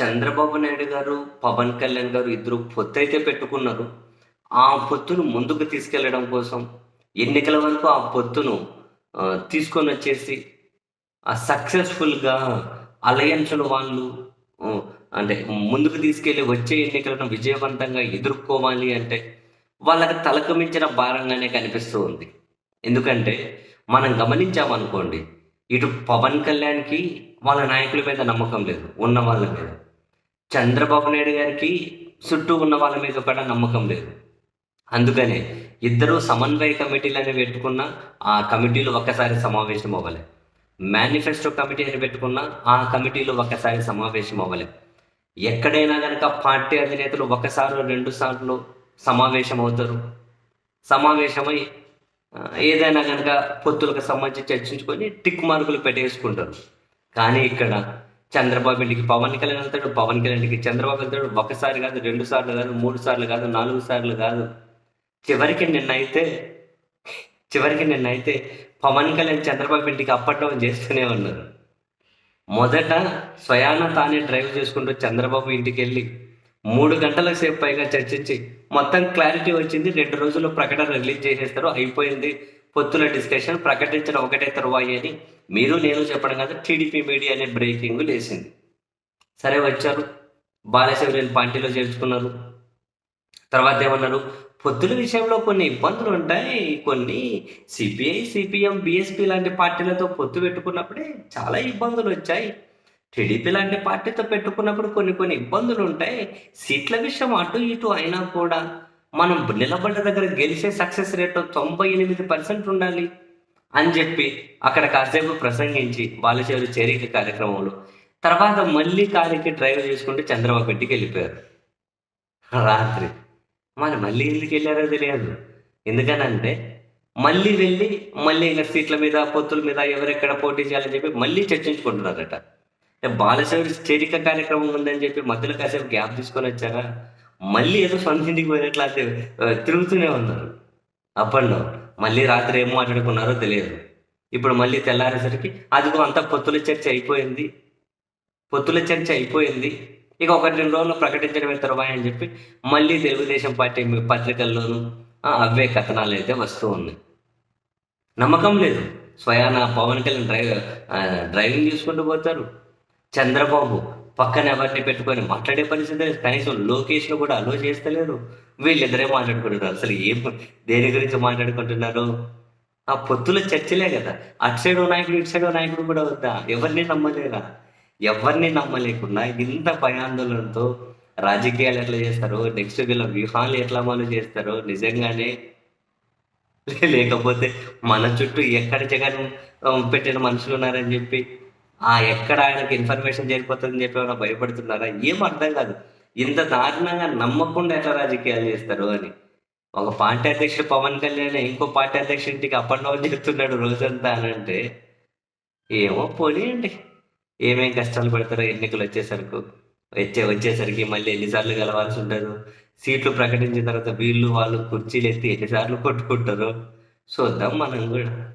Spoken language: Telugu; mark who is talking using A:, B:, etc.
A: చంద్రబాబు నాయుడు గారు పవన్ కళ్యాణ్ గారు ఇద్దరు పొత్తు అయితే పెట్టుకున్నారు. ఆ పొత్తును ముందుకు తీసుకెళ్ళడం కోసం ఎన్నికల వరకు ఆ పొత్తును తీసుకొని వచ్చేసి సక్సెస్ఫుల్గా అలయన్స్ను వాళ్ళు అంటే ముందుకు తీసుకెళ్ళి వచ్చే ఎన్నికలను విజయవంతంగా ఎదుర్కోవాలి అంటే వాళ్ళకి తలకు మించిన భారంగానే కనిపిస్తూ ఉంది. ఎందుకంటే మనం గమనించామనుకోండి ఇటు పవన్ కళ్యాణ్కి వాళ్ళ నాయకుల మీద నమ్మకం లేదు ఉన్న వాళ్ళ మీద. చంద్రబాబు నాయుడు గారికి చుట్టూ ఉన్న వాళ్ళ మీద కూడా నమ్మకం లేదు. అందుకనే ఇద్దరు సమన్వయ కమిటీలు అని పెట్టుకున్న ఆ కమిటీలు ఒక్కసారి సమావేశం అవ్వలే. మేనిఫెస్టో కమిటీ అని పెట్టుకున్న ఆ కమిటీలు ఒక్కసారి సమావేశం అవ్వలే. ఎక్కడైనా కనుక పార్టీ అధినేతలు ఒకసారి రెండు సార్లు సమావేశం అవుతారు. సమావేశమై ఏదైనా కనుక పొత్తులకు సంబంధించి చర్చించుకొని టిక్ మార్కులు పెట్టేసుకుంటారు. కానీ ఇక్కడ చంద్రబాబు ఇంటికి పవన్ కళ్యాణ్ వెళ్తాడు పవన్ కళ్యాణ్కి చంద్రబాబు వెళ్తాడు. ఒకసారి కాదు రెండు సార్లు కాదు మూడు సార్లు కాదు నాలుగు సార్లు కాదు. చివరికి నిన్నైతే చివరికి నిన్నైతే పవన్ కళ్యాణ్ చంద్రబాబు ఇంటికి అప్పట్లో చేస్తూనే ఉన్నారు. మొదట స్వయాన తానే డ్రైవ్ చేసుకుంటూ చంద్రబాబు ఇంటికి వెళ్ళి మూడు గంటల సేపు పైగా చర్చించి మొత్తం క్లారిటీ వచ్చింది రెండు రోజుల్లో ప్రకటన రిలీజ్ చేసేస్తారు అయిపోయింది. పొత్తుల డిస్కషన్ ప్రకటించడం ఒకటే తరువాయి అని. మీరు నేను చెప్పడం కాదు టీడీపీ మీడియా అనే బ్రేకింగ్ లేసింది సరే వచ్చారు. బాలశౌర్యని పార్టీలో చేర్చుకున్నారు. తర్వాత ఏమన్నారు? పొత్తుల విషయంలో కొన్ని ఇబ్బందులు ఉంటాయి. కొన్ని సిపిఐ సిపిఎం బిఎస్పి లాంటి పార్టీలతో పొత్తు పెట్టుకున్నప్పుడే చాలా ఇబ్బందులు వచ్చాయి. టీడీపీ లాంటి పార్టీతో పెట్టుకున్నప్పుడు కొన్ని కొన్ని ఇబ్బందులు ఉంటాయి. సీట్ల విషయం అటు ఇటు అయినా కూడా మనం నిలబడ్డ దగ్గర గెలిచే సక్సెస్ రేటు తొంభై ఎనిమిది పర్సెంట్ ఉండాలి అని చెప్పి అక్కడ కాసేపు ప్రసంగించి బాలచేరు చేరిక కార్యక్రమంలో తర్వాత మళ్ళీ కారికి డ్రైవ్ చేసుకుంటూ చంద్రబాబు వెళ్ళిపోయారు. రాత్రి. మరి మళ్ళీ ఎందుకు వెళ్ళారో తెలియదు. ఎందుకనంటే మళ్ళీ వెళ్ళి మళ్ళీ ఇంకా సీట్ల మీద పొత్తుల మీద ఎవరెక్కడ పోటీ చేయాలని చెప్పి మళ్ళీ చర్చించుకుంటున్నారట. అంటే బాలశౌరి చేరిక కార్యక్రమం ఉందని చెప్పి మధ్యలో కాసేపు గ్యాప్ తీసుకొని వచ్చారా? మళ్ళీ ఏదో సొంత ఇంటికి పోయినట్లు అయితే తిరుగుతూనే ఉన్నారు. అప్పట్లో మళ్ళీ రాత్రి ఏం మాట్లాడుకున్నారో తెలియదు. ఇప్పుడు మళ్ళీ తెల్లారేసరికి అదిగో అంతా పొత్తుల చర్చ అయిపోయింది. పొత్తుల చర్చ అయిపోయింది. ఇక ఒకటి రెండు రోజులు ప్రకటించడమే తర్వాత అని చెప్పి మళ్ళీ తెలుగుదేశం పార్టీ పత్రికల్లోనూ అవే కథనాలు అయితే వస్తూ ఉన్నాయి. నమ్మకం లేదు. స్వయాన పవన్ కళ్యాణ్ డ్రైవ్ డ్రైవింగ్ చేసుకుంటూ పోతారు. చంద్రబాబు పక్కన ఎవరిని పెట్టుకొని మాట్లాడే పరిస్థితి లేదు. కనీసం లోకేష్ను కూడా అలో చేస్తలేరు. వీళ్ళిద్దరే మాట్లాడుకుంటున్నారు. అసలు ఏం దేని గురించి మాట్లాడుకుంటున్నారు? ఆ పొత్తుల చర్చలే కదా. అటు సైడ్ నాయకుడు ఇటు సైడ్ నాయకుడు కూడా వద్దా? ఎవరిని నమ్మలేరా? ఎవరిని నమ్మలేకుండా ఇంత భయాందోళనతో రాజకీయాలు ఎట్లా చేస్తారో నెక్స్ట్ వీళ్ళ వ్యూహాలు ఎట్లా అమలు చేస్తారో నిజంగానే లేకపోతే మన చుట్టూ ఎక్కడ జగన్ పెట్టిన మనుషులు ఉన్నారని చెప్పి ఆ ఎక్కడ ఆయనకు ఇన్ఫర్మేషన్ చేరిపోతుందని చెప్పి ఏమైనా భయపడుతున్నారా? ఏం అర్థం కాదు. ఇంత దారుణంగా నమ్మకుండా ఎట్లా రాజకీయాలు చేస్తారు అని. ఒక పార్టీ అధ్యక్షుడు పవన్ కళ్యాణ్ ఇంకో పార్టీ అధ్యక్షుడికి అప్ అండ్ డౌన్ చేస్తున్నాడు రోజంతా అని అంటే ఏమో పోనీయండి. ఏమేం కష్టాలు పడతారో ఎన్నికలు వచ్చేసరికి వచ్చే వచ్చేసరికి మళ్ళీ ఎన్నిసార్లు గెలవాల్సి ఉండదు సీట్లు ప్రకటించిన తర్వాత వీళ్ళు వాళ్ళు కుర్చీలు ఎత్తి ఎన్నిసార్లు కొట్టుకుంటారు చూద్దాం మనం కూడా.